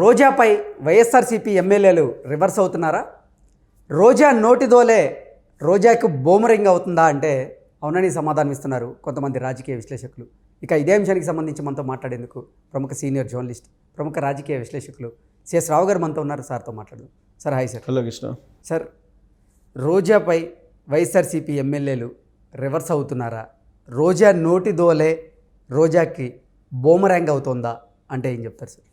రోజాపై YSRCP ఎమ్మెల్యేలు reverse అవుతున్నారా? రోజా నోటిదోలే రోజాకు బోమరింగ్ అవుతుందా అంటే అవునని సమాధానం ఇస్తున్నారు కొంతమంది రాజకీయ విశ్లేషకులు. ఇక ఇదే అంశానికి సంబంధించి మనతో మాట్లాడేందుకు ప్రముఖ సీనియర్ జర్నలిస్ట్ ప్రముఖ రాజకీయ విశ్లేషకులు సిఎస్ రావు గారు మనతో ఉన్నారు. సార్తో మాట్లాడదు. Sir hi sir. Hello Krishna. Sir రోజాపై YSRCP ఎమ్మెల్యేలు రివర్స్ అవుతున్నారా? రోజా నోటిదోలే రోజాకి బోమరాంగ్ అవుతుందా అంటే ఏం చెప్తారు సార్?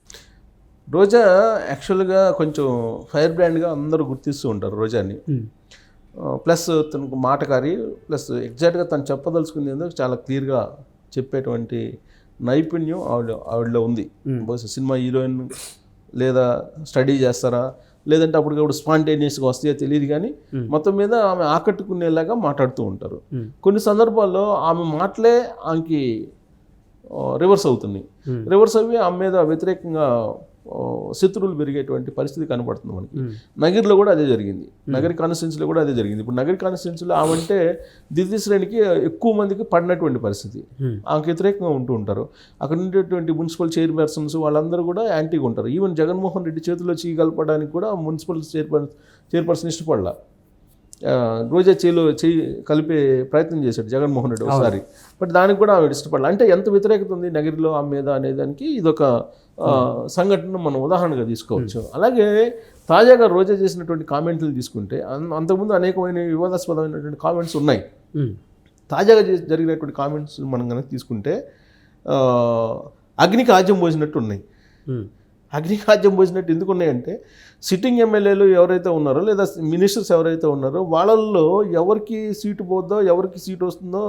రోజా యాక్చువల్గా కొంచెం ఫైర్ బ్రాండ్గా అందరూ గుర్తిస్తూ ఉంటారు రోజాని. ప్లస్ తనకు మాటకారి ప్లస్ ఎగ్జాక్ట్గా తను చెప్పదలుచుకుంది ఏందో చాలా క్లియర్గా చెప్పేటువంటి నైపుణ్యం ఆవిడ ఆవిడలో ఉంది. బహుశా సినిమా హీరోయిన్ లేదా స్టడీ చేస్తారా లేదంటే అప్పటికప్పుడు స్పాంటేనియస్గా వస్తాయో తెలియదు కానీ మొత్తం మీద ఆమె ఆకట్టుకునేలాగా మాట్లాడుతూ ఉంటారు. కొన్ని సందర్భాల్లో ఆమె మాటలే ఆమెకి రివర్స్ అవుతుంది రివర్స్ అవి ఆమె మీద వ్యతిరేకంగా శత్రువులు పెరిగేటువంటి పరిస్థితి కనబడుతుంది మనకి. నగర్లో కూడా అదే జరిగింది. నగరి కాన్స్టిట్యున్సీలో కూడా అదే జరిగింది. ఇప్పుడు నగరి కాన్స్టిట్యున్సీలో ఆమంటే ద్వితీయ శ్రేణికి ఎక్కువ మందికి పడినటువంటి పరిస్థితి. ఆమెకు వ్యతిరేకంగా ఉంటూ ఉంటారు. అక్కడ ఉండేటువంటి మున్సిపల్ చైర్పర్సన్స్ వాళ్ళందరూ కూడా యాంటీగా ఉంటారు. ఈవెన్ జగన్మోహన్ రెడ్డి చేతిలో చేయగలపడానికి కూడా మున్సిపల్ చైర్పర్ చైర్పర్సన్ ఇష్టపడలా. రోజా చేలో చేయి కలిపే ప్రయత్నం చేశాడు జగన్మోహన్ రెడ్డి ఒకసారి. బట్ దానికి కూడా ఆవిడ ఇష్టపడాలి. అంటే ఎంత వ్యతిరేకత ఉంది నగరిలో ఆమె మీద అనేదానికి ఇదొక సంఘటన మనం ఉదాహరణగా తీసుకోవచ్చు. అలాగే తాజాగా రోజా చేసినటువంటి కామెంట్లు తీసుకుంటే అంతకుముందు అనేకమైన వివాదాస్పదమైనటువంటి కామెంట్స్ ఉన్నాయి. తాజాగా జరిగినటువంటి కామెంట్స్ మనం కనుక తీసుకుంటే అగ్నికి ఆజ్యం పోసినట్టు ఉన్నాయి. అగ్నికి ఆజ్యం పోసినట్టు ఎందుకు ఉన్నాయంటే సిట్టింగ్ ఎమ్మెల్యేలు ఎవరైతే ఉన్నారో లేదా మినిస్టర్స్ ఎవరైతే ఉన్నారో వాళ్ళల్లో ఎవరికి సీటు పోద్దో ఎవరికి సీటు వస్తుందో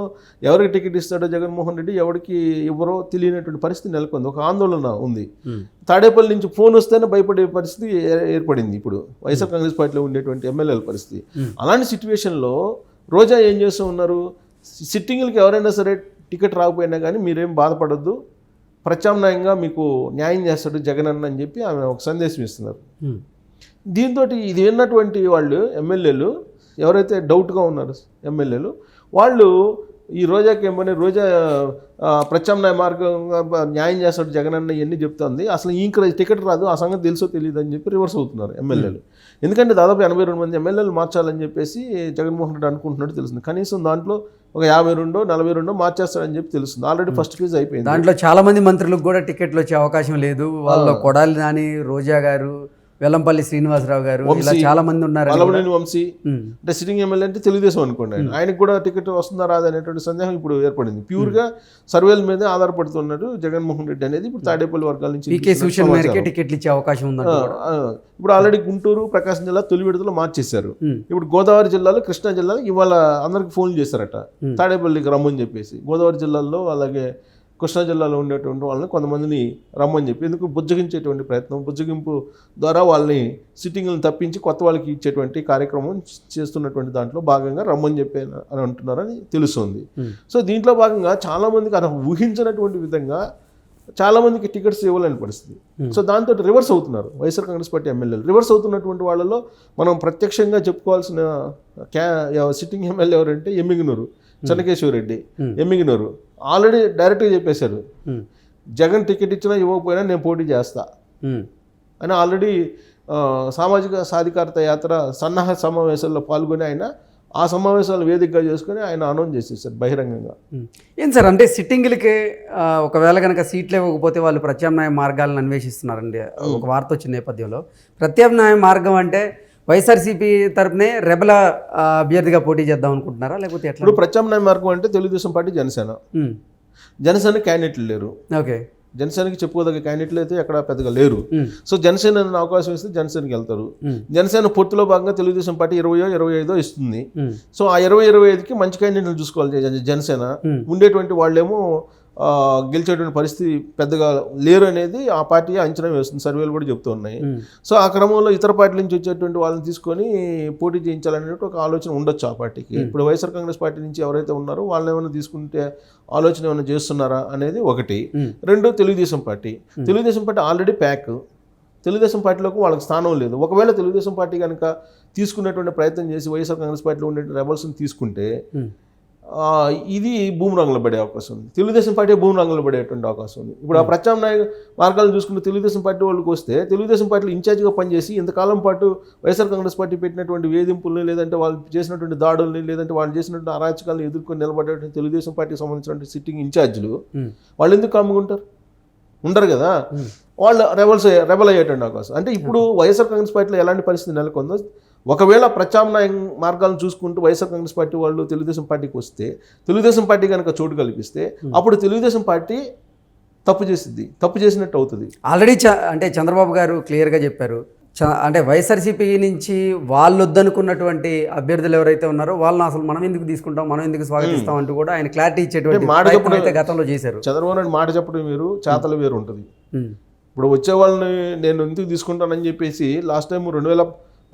ఎవరికి టికెట్ ఇస్తాడో జగన్మోహన్ రెడ్డి ఎవరికి ఎవరో తెలియనటువంటి పరిస్థితి నెలకొంది. ఒక ఆందోళన ఉంది. తాడేపల్లి నుంచి ఫోన్ వస్తేనే భయపడే పరిస్థితి ఏర్పడింది ఇప్పుడు. వైఎస్ఆర్ కాంగ్రెస్ పార్టీలో ఉండేటువంటి ఎమ్మెల్యేల పరిస్థితి. అలాంటి సిచ్యువేషన్లో రోజా ఏం చేస్తూ ఉన్నారు? సిట్టింగ్లకి ఎవరైనా సరే టికెట్ రాకపోయినా కానీ మీరేం బాధపడొద్దు. ప్రత్యామ్నాయంగా మీకు న్యాయం చేస్తాడు జగన్ అన్న అని చెప్పి ఆమె ఒక సందేశం ఇస్తున్నారు. దీంతో ఇది విన్నటువంటి వాళ్ళు ఎమ్మెల్యేలు ఎవరైతే డౌట్గా ఉన్నారు ఎమ్మెల్యేలు వాళ్ళు ఈ రోజాకి ఏమని రోజా ప్రత్యామ్నాయ మార్గంగా న్యాయం చేస్తాడు జగన్ అన్న ఇవన్నీ చెప్తోంది. అసలు ఇంక టికెట్ రాదు ఆ సంగతి తెలుసో తెలియదు అని చెప్పి రివర్స్ అవుతున్నారు ఎమ్మెల్యేలు. ఎందుకంటే దాదాపు ఎనభై రెండు మంది ఎమ్మెల్యేలు మార్చాలని చెప్పేసి జగన్మోహన్ రెడ్డి అనుకుంటున్నట్టు తెలుస్తుంది. కనీసం దాంట్లో ఒక యాభై రెండో నలభై రెండో మార్చేస్తాడని చెప్పి తెలుస్తుంది. ఆల్రెడీ ఫస్ట్ ఫేజ్ అయిపోయింది. దాంట్లో చాలా మంది మంత్రులకు కూడా టికెట్లు వచ్చే అవకాశం లేదు. వాళ్ళ కొడాలి నాని రోజా గారు వెల్లంపల్లి శ్రీనివాసరావు గారు ఇలా చాలా మంది ఉన్నారు వల్లభనేని వంశీ. అంటే సిట్టింగ్ ఎమ్మెల్యే అంటే తెలుగుదేశం అనుకోండి ఆయన. ఆయనకు కూడా టికెట్ వస్తుందా రాదా అనేటువంటి సందేహం ఇప్పుడు ఏర్పడింది. ప్యూర్గా సర్వేల మీదే ఆధారపడుతున్నాడు జగన్మోహన్ రెడ్డి అనేది ఇప్పుడు తాడేపల్లి వర్గాల నుంచి టికెట్లు ఇచ్చే అవకాశం ఉందంట ఆ, ఇప్పుడు ఆల్రెడీ గుంటూరు ప్రకాశం జిల్లా తొలి విడతలో మార్చేశారు. ఇప్పుడు గోదావరి జిల్లాలో కృష్ణా జిల్లాలో ఇవాళ అందరికి ఫోన్ చేశారట. తాడేపల్లికి రమ్మని చెప్పేసి. గోదావరి జిల్లాలో అలాగే కృష్ణా జిల్లాలో ఉండేటువంటి వాళ్ళని కొంతమందిని రమ్మని చెప్పి ఎందుకు బుజ్జగించేటువంటి ప్రయత్నం బుజ్జగింపు ద్వారా వాళ్ళని సిట్టింగ్లను తప్పించి కొత్త వాళ్ళకి ఇచ్చేటువంటి కార్యక్రమం చేస్తున్నటువంటి దాంట్లో భాగంగా రమ్మని చెప్పి అని అంటున్నారని తెలుస్తుంది. సో దీంట్లో భాగంగా చాలామందికి అసలు ఊహించినటువంటి విధంగా చాలా మందికి టికెట్స్ ఇవ్వలేని పరిస్థితి. సో దాంతో రివర్స్ అవుతున్నారు వైఎస్ఆర్ కాంగ్రెస్ పార్టీ ఎమ్మెల్యేలు. రివర్స్ అవుతున్నటువంటి వాళ్ళలో మనం ప్రత్యక్షంగా చెప్పుకోవాల్సిన క్యా సిట్టింగ్ ఎమ్మెల్యే ఎవరంటే ఎమ్మిగినూరు. చెన్నకేశ్వరరెడ్డి ఎమ్మిగినూరు. ఆల్రెడీ డైరెక్ట్గా చెప్పేశారు. జగన్ టికెట్ ఇచ్చినా ఇవ్వకపోయినా నేను పోటీ చేస్తా. అని ఆల్రెడీ సామాజిక సాధికారత యాత్ర సన్నాహ సమావేశాల్లో పాల్గొని ఆయన ఆ సమావేశాలు వేదికగా చేసుకుని ఆయన అనౌన్స్ చేసేసారు బహిరంగంగా. ఏం సార్ అంటే సిట్టింగ్లకి ఒకవేళ కనుక సీట్లు ఇవ్వకపోతే వాళ్ళు ప్రత్యామ్నాయ మార్గాలను అన్వేషిస్తున్నారండి. ఒక వార్త వచ్చిన నేపథ్యంలో. ప్రత్యామ్నాయ మార్గం అంటే వైఎస్ఆర్సీపీ తరపునే రెబల అభ్యర్థిగా పోటీ చేద్దాం అనుకుంటున్నారా లేకపోతే ఎట్లా ఇప్పుడు ప్రత్యామ్నాయ మార్గం అంటే తెలుగుదేశం పార్టీ జనసేన. జనసేన క్యాండిడేట్లు లేరు ఓకే జనసేనకి చెప్పుకోదగ్గ క్యాండిడేట్లు అయితే ఎక్కడ పెద్దగా లేరు. సో జనసేన అనే అవకాశం ఇస్తే జనసేనకి వెళ్తారు. జనసేన పొత్తులో భాగంగా తెలుగుదేశం పార్టీ ఇరవయో ఇరవై ఐదో ఇస్తుంది. సో ఆ ఇరవై ఇరవై ఐదుకి మంచి క్యాండిడేట్లు చూసుకోవాలి జన- జనసేన. ఉండేటువంటి వాళ్ళేమో గెలిచేటువంటి పరిస్థితి పెద్దగా లేరు అనేది ఆ పార్టీ అంచనా వేస్తుంది. సర్వేలు కూడా చెప్తూ ఉన్నాయి. సో ఆ క్రమంలో ఇతర పార్టీల నుంచి వచ్చేటువంటి వాళ్ళని తీసుకొని పోటీ చేయించాలనే ఒక ఆలోచన ఉండొచ్చు ఆ పార్టీకి. ఇప్పుడు వైఎస్ఆర్ కాంగ్రెస్ పార్టీ నుంచి ఎవరైతే ఉన్నారో వాళ్ళని ఏమైనా తీసుకుంటే ఆలోచన ఏమైనా చేస్తున్నారా అనేది ఒకటి. రెండు Telugu Desam party. Telugu Desam party already pack. Telugu Desam పార్టీలోకి వాళ్ళకి స్థానం లేదు. ఒకవేళ తెలుగుదేశం పార్టీ కనుక తీసుకునేటువంటి ప్రయత్నం చేసి వైఎస్ఆర్ కాంగ్రెస్ పార్టీలో ఉండే రెబల్స్ని తీసుకుంటే ఇది భూమిరంగంలో పడే అవకాశం ఉంది. తెలుగుదేశం పార్టీ భూమిరంగంలో పడేటువంటి అవకాశం ఉంది. ఇప్పుడు ఆ ప్రత్యామ్నాయ మార్గాలు చూసుకుంటే తెలుగుదేశం పార్టీ వాళ్ళకి వస్తే తెలుగుదేశం పార్టీలో ఇన్ఛార్జిగా పనిచేసి ఇంతకాలం పాటు వైఎస్ఆర్ కాంగ్రెస్ పార్టీ పెట్టినటువంటి వేధింపుల్ని లేదంటే వాళ్ళు చేసినటువంటి దాడుల్ని లేదంటే వాళ్ళు చేసినటువంటి అరాచకాలను ఎదుర్కొని నిలబడేటువంటి తెలుగుదేశం పార్టీకి సంబంధించినటువంటి సిట్టింగ్ ఇన్ఛార్జీలు ఉమ్. వాళ్ళు ఎందుకు కాముకుంటారు ఉండరు కదా? వాళ్ళు రెబల్స్ రెబల్ అయ్యేటువంటి అవకాశం. అంటే ఇప్పుడు వైఎస్ఆర్ కాంగ్రెస్ పార్టీలో ఎలాంటి పరిస్థితి నెలకొందో ఒకవేళ ప్రత్యామ్నాయ మార్గాలను చూసుకుంటూ వైఎస్ఆర్ కాంగ్రెస్ పార్టీ వాళ్ళు తెలుగుదేశం పార్టీకి వస్తే తెలుగుదేశం పార్టీ కనుక చోటు కల్పిస్తే అప్పుడు తెలుగుదేశం పార్టీ తప్పు చేసిద్ది తప్పు చేసినట్టు అవుతుంది. ఆల్రెడీ అంటే చంద్రబాబు గారు క్లియర్గా చెప్పారు. అంటే వైఎస్ఆర్సీపీ నుంచి వాళ్ళు వద్దనుకున్నటువంటి అభ్యర్థులు ఎవరైతే ఉన్నారో వాళ్ళని అసలు మనం ఎందుకు తీసుకుంటాం మనం ఎందుకు స్వాగతిస్తాం అంటూ కూడా ఆయన క్లారిటీ ఇచ్చేటువంటి మాట అయితే గతంలో చేశారు. చంద్రబాబు నాయుడు మాట చెప్పడం వేరు చేతలు వేరు ఉంటుంది. ఉమ్. ఇప్పుడు వచ్చే వాళ్ళని నేను ఎందుకు తీసుకుంటానని చెప్పేసి లాస్ట్ టైం రెండు వేల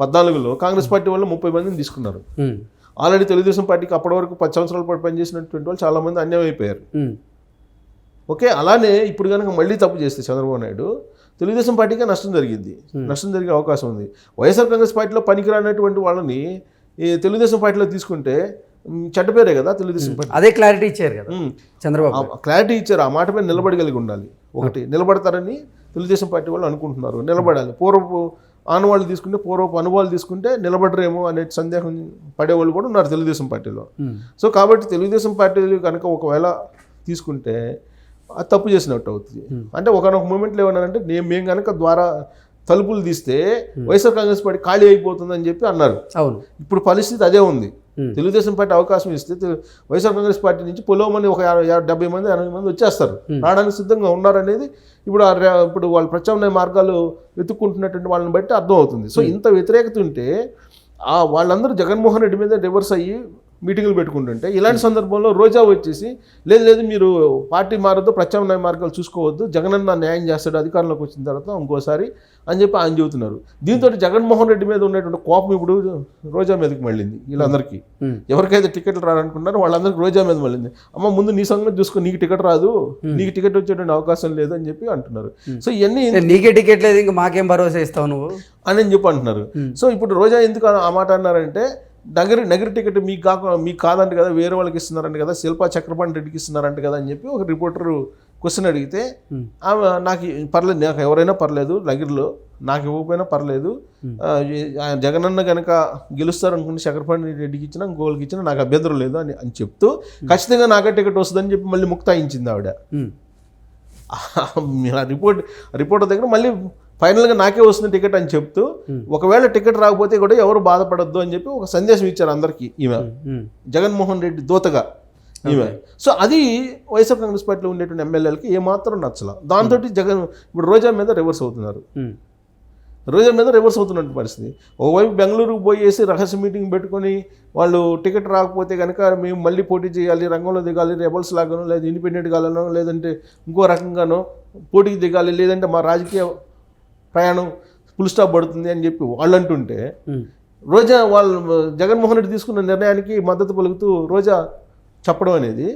పద్నాలుగులో కాంగ్రెస్ పార్టీ వాళ్ళు ముప్పై మందిని తీసుకున్నారు. ఆల్రెడీ తెలుగుదేశం పార్టీకి అప్పటి వరకు పది సంవత్సరాల పాటు పనిచేసినటువంటి వాళ్ళు చాలా మంది అన్యాయం అయిపోయారు. ఓకే అలానే ఇప్పుడు కనుక మళ్ళీ తప్పు చేస్తే చంద్రబాబు నాయుడు తెలుగుదేశం పార్టీకే నష్టం జరిగింది. నష్టం జరిగే అవకాశం ఉంది. వైఎస్ఆర్ కాంగ్రెస్ పార్టీలో పనికిరానటువంటి వాళ్ళని ఈ తెలుగుదేశం పార్టీలో తీసుకుంటే చెడ్డ పేరే కదా తెలుగుదేశం పార్టీ. అదే క్లారిటీ ఇచ్చారు కదా చంద్రబాబు క్లారిటీ ఇచ్చారు. ఆ మాట మీద నిలబడగలిగి ఉండాలి. ఒకటి నిలబడతారని తెలుగుదేశం పార్టీ వాళ్ళు అనుకుంటున్నారు. నిలబడాలి. పూర్వపు ఆనవాళ్ళు తీసుకుంటే పూర్వపు అనుభవాలు తీసుకుంటే నిలబడరేమో అనే సందేహం పడేవాళ్ళు కూడా ఉన్నారు తెలుగుదేశం పార్టీలో. ఉమ్. సో కాబట్టి తెలుగుదేశం పార్టీలు కనుక ఒకవేళ తీసుకుంటే అది తప్పు చేసినట్టు అవుతుంది. అంటే ఒకనొక మూమెంట్లో ఏమన్నారంటే నేను మేము కనుక ద్వారా తలుపులు తీస్తే వైఎస్ఆర్ కాంగ్రెస్ పార్టీ ఖాళీ అయిపోతుందని చెప్పి అన్నారు. అవును. ఇప్పుడు పరిస్థితి అదే ఉంది. Hmm. తెలుగుదేశం పార్టీ అవకాశం ఇస్తే వైఎస్ఆర్ కాంగ్రెస్ పార్టీ నుంచి పొలవమని ఒక డెబ్బై మంది ఎనభై మంది వచ్చేస్తారు. రావడానికి సిద్ధంగా ఉన్నారనేది ఇప్పుడు ఇప్పుడు వాళ్ళ ప్రత్యామ్నాయ మార్గాలు వెతుక్కుంటున్నటువంటి వాళ్ళని బట్టి అర్థం అవుతుంది సో ఇంత వ్యతిరేకత ఉంటే ఆ వాళ్ళందరూ జగన్మోహన్ రెడ్డి మీద రివర్స్ అయ్యి మీటింగులు పెట్టుకుంటుంటే ఇలాంటి సందర్భంలో రోజా వచ్చేసి లేదు లేదు మీరు పార్టీ మారద్దు ప్రత్యామ్నాయ మార్గాలు చూసుకోవద్దు జగనన్న న్యాయం చేస్తాడు అధికారంలోకి వచ్చిన తర్వాత ఇంకోసారి అని చెప్పి ఆయన చెబుతున్నారు. దీంతో జగన్మోహన్ రెడ్డి మీద ఉన్నటువంటి కోపం ఇప్పుడు రోజా మీదకి మళ్ళింది వీళ్ళందరికీ. ఎవరికైతే టికెట్లు రారనుకున్నారో వాళ్ళందరికీ రోజా మీద మళ్ళింది. అమ్మ ముందు నీ సంగతి చూసుకో నీకు టికెట్ రాదు నీకు టికెట్ వచ్చేటువంటి అవకాశం లేదు అని చెప్పి అంటున్నారు. సో ఇవన్నీ నీకే టికెట్ లేదు ఇంకా మాకేం భరోసా ఇస్తావు నువ్వు? అని చెప్పి అంటున్నారు. సో ఇప్పుడు రోజా ఎందుకు ఆ మాట అన్నారంటే నగరి నగరి టికెట్ మీకు కాక మీకు కాదంట కదా వేరే వాళ్ళకి ఇస్తున్నారంట కదా శిల్పా చక్రపాణి రెడ్డికి ఇస్తున్నారంట కదా అని చెప్పి ఒక రిపోర్టర్ క్వశ్చన్ అడిగితే ఆమె నాకు పర్లేదు నాకు ఎవరైనా పర్లేదు నగిరిలో నాకు ఇవ్వకపోయినా పర్లేదు. ఆ జగనన్న కనుక గెలుస్తారనుకుంటే చక్రపాణి రెడ్డికి ఇచ్చినా ఇంకోళ్ళకి ఇచ్చినా నాకు అభ్యంతరం లేదు అని అని చెప్తూ ఖచ్చితంగా నాకే టికెట్ వస్తుందని చెప్పి మళ్ళీ ముక్తాయించింది ఆవిడ. రిపోర్ట్ రిపోర్టర్ దగ్గర మళ్ళీ ఫైనల్గా నాకే వస్తుంది టికెట్ అని చెప్తూ ఒకవేళ టికెట్ రాకపోతే కూడా ఎవరు బాధపడద్దు అని చెప్పి ఒక సందేశం ఇచ్చారు అందరికీ ఈమె. జగన్మోహన్ రెడ్డి దోతగా ఈమె. సో అది వైఎస్ఆర్ కాంగ్రెస్ పార్టీలో ఉండేటువంటి ఎమ్మెల్యేలకి ఏమాత్రం నచ్చల. దాంతో జగన్ ఇప్పుడు రోజా మీద రివర్స్ అవుతున్నారు. రోజా మీద రివర్స్ అవుతున్నట్టు పరిస్థితి. ఒకవైపు బెంగళూరుకు పోయేసి రహస్య మీటింగ్ పెట్టుకొని వాళ్ళు టికెట్ రాకపోతే కనుక మేము మళ్ళీ పోటీ చేయాలి రంగంలో దిగాలి రెబల్స్ లాగానో లేదా ఇండిపెండెంట్ గానో లేదంటే ఇంకో రకంగానో పోటీకి దిగాలి లేదంటే మా రాజకీయ ప్రయాణం ఫుల్ స్టాప్ పడుతుంది అని చెప్పి వాళ్ళు అంటుంటే. రోజా వాళ్ళు జగన్మోహన్ రెడ్డి తీసుకున్న నిర్ణయానికి మద్దతు పలుకుతూ రోజా చెప్పడం అనేది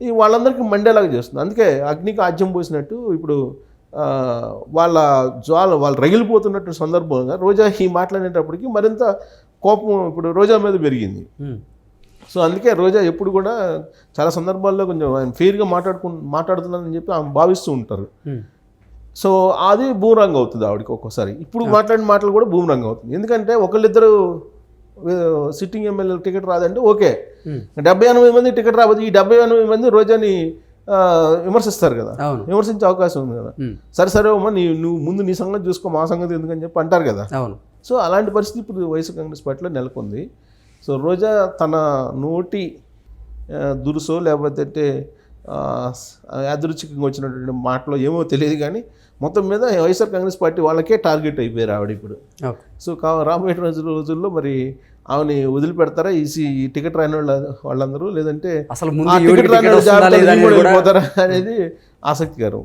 ఈ వాళ్ళందరికీ మండేలాగా చేస్తుంది అందుకే అగ్నికి ఆజ్యం పోసినట్టు ఇప్పుడు వాళ్ళ జ్వాల వాళ్ళు రగిలిపోతున్నట్టు సందర్భంగా రోజా ఈ మాట్లాడేటప్పటికి మరింత కోపం ఇప్పుడు రోజా మీద పెరిగింది. సో అందుకే రోజా ఎప్పుడు కూడా చాలా సందర్భాల్లో కొంచెం ఆయన ఫెయిర్గా మాట్లాడుకు మాట్లాడుతున్నానని చెప్పి ఆమె భావిస్తూ ఉంటారు. సో అది బూమరంగ్ అవుతుంది ఆవిడకి ఒక్కోసారి. ఇప్పుడు మాట్లాడిన మాటలు కూడా బూమరంగ్ అవుతుంది. ఎందుకంటే ఒకళ్ళిద్దరు సిట్టింగ్ ఎమ్మెల్యే టికెట్ రాదంటే ఓకే. డెబ్బై ఎనభై మంది టికెట్ రాబోదు ఈ డెబ్బై ఎనభై మంది రోజాని విమర్శిస్తారు కదా. విమర్శించే అవకాశం ఉంది కదా. సరే సరే అమ్మా నీ నువ్వు ముందు నీ సంగతి చూసుకో మా సంగతి ఎందుకని చెప్పి అంటారు కదా. సో అలాంటి పరిస్థితి ఇప్పుడు వైఎస్ఆర్ కాంగ్రెస్ పార్టీలో నెలకొంది. సో రోజా తన నోటి దురుసో లేకపోతే యాదృచ్ఛికంగా వచ్చినటువంటి మాటలో ఏమో తెలియదు కానీ మొత్తం మీద వైఎస్ఆర్ కాంగ్రెస్ పార్టీ వాళ్ళకే టార్గెట్ అయిపోయారు ఆవిడ ఇప్పుడు. సో కా రాబోయే రోజు రోజుల్లో మరి ఆమెని వదిలిపెడతారా? ఈసీ ఈ టికెట్ రాని వాళ్ళ వాళ్ళందరూ లేదంటే అసలు టికెట్ రాని వాళ్ళ అనేది ఆసక్తికరం.